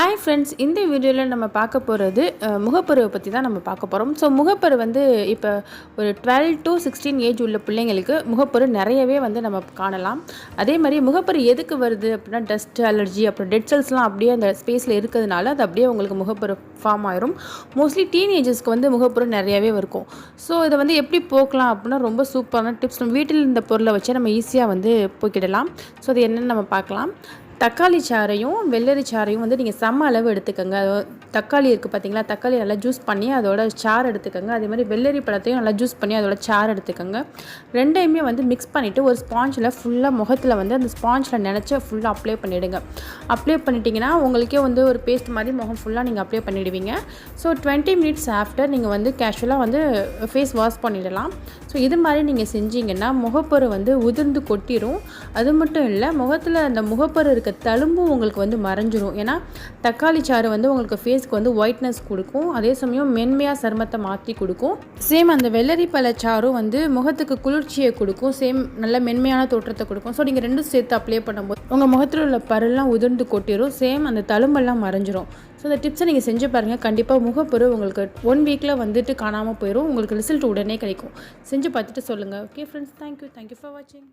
Hi friends இந்த வீடியோவில் நம்ம பார்க்க போகிறது முகப்பருவை பற்றி தான் நம்ம பார்க்க போகிறோம் ஸோ முகப்பரு வந்து இப்போ ஒரு டுவெல் டு சிக்ஸ்டீன் ஏஜ் உள்ள பிள்ளைங்களுக்கு முகப்பரு நிறையவே வந்து நம்ம காணலாம். அதே மாதிரி முகப்பரு எதுக்கு வருது அப்படின்னா டஸ்ட் அலர்ஜி அப்புறம் டெட் செல்ஸ்லாம் அப்படியே அந்த ஸ்பேஸில் இருக்கிறதுனால அது அப்படியே உங்களுக்கு முகப்பரு ஃபார்ம் ஆயிரும். மோஸ்ட்லி டீனேஜர்ஸ்க்கு வந்து முகப்பரு நிறையவே இருக்கும். ஸோ இதை வந்து எப்படி போக்கலாம் அப்படின்னா ரொம்ப சூப்பரான டிப்ஸ் நம்ம வீட்டில் இருந்த பொருளை வச்சு நம்ம ஈஸியாக வந்து போக்கிடலாம். ஸோ அது என்னென்னு நம்ம பார்க்கலாம். தக்காளி சாறையும் வெள்ளரி சாறையும் வந்து நீங்கள் சம அளவு எடுத்துக்கோங்க. தக்காளி இருக்குது பார்த்தீங்களா தக்காளி நல்லா ஜூஸ் பண்ணி அதோட சாறு எடுத்துக்கோங்க. அதே மாதிரி வெள்ளரி பழத்தையும் நல்லா ஜூஸ் பண்ணி அதோட சாறு எடுத்துக்கோங்க. ரெண்டையுமே வந்து மிக்ஸ் பண்ணிவிட்டு ஒரு ஸ்பாஞ்சில் ஃபுல்லாக முகத்தில் வந்து அந்த ஸ்பாஞ்சில் நினச்சி ஃபுல்லாக அப்ளை பண்ணிவிடுங்க அப்ளை பண்ணிட்டீங்கன்னா உங்களுக்கே வந்து ஒரு பேஸ்ட் மாதிரி முகம் ஃபுல்லாக நீங்கள் அப்ளை பண்ணிவிடுவீங்க ஸோ டுவெண்ட்டி மினிட்ஸ் ஆஃப்டர் நீங்கள் வந்து கேஷுவலாக வந்து ஃபேஸ் வாஷ் பண்ணிடலாம். ஸோ இது மாதிரி நீங்கள் செஞ்சீங்கன்னா முகப்பரு வந்து உதிர்ந்து கொட்டிடும் அது மட்டும் இல்லை முகத்தில் அந்த முகப்பரு இருக்க தழும்பும் உங்களுக்கு வந்து மறைஞ்சிரும். ஏன்னா தக்காளி சாறு வந்து உங்களுக்கு ஃபேஸ்க்கு வந்து ஒயிட்னஸ் கொடுக்கும். அதே சமயம் மென்மையாக சருமத்தை மாற்றி கொடுக்கும். சேம் அந்த வெள்ளரி பழச்சாரும் வந்து முகத்துக்கு குளிர்ச்சியை கொடுக்கும். சேம் நல்ல மென்மையான தோற்றத்தை கொடுக்கும். ஸோ நீங்கள் ரெண்டும் சேர்த்து அப்ளை பண்ணும்போது உங்கள் முகத்தில் உள்ள பருலாம் உதிர்ந்து கொட்டிடும் சேம் அந்த தழும்பெல்லாம் மறைஞ்சிரும். ஸோ இந்த டிப்ஸை நீங்கள் செஞ்சு பாருங்கள் கண்டிப்பாக முகப்பொரு உங்களுக்கு ஒன் வீக்கில் வந்துட்டு காணாமல் போயிடும் உங்களுக்கு ரிசல்ட் உடனே கிடைக்கும். செஞ்சு பார்த்துட்டு சொல்லுங்கள் okay friends thank you thank you for வாட்சிங்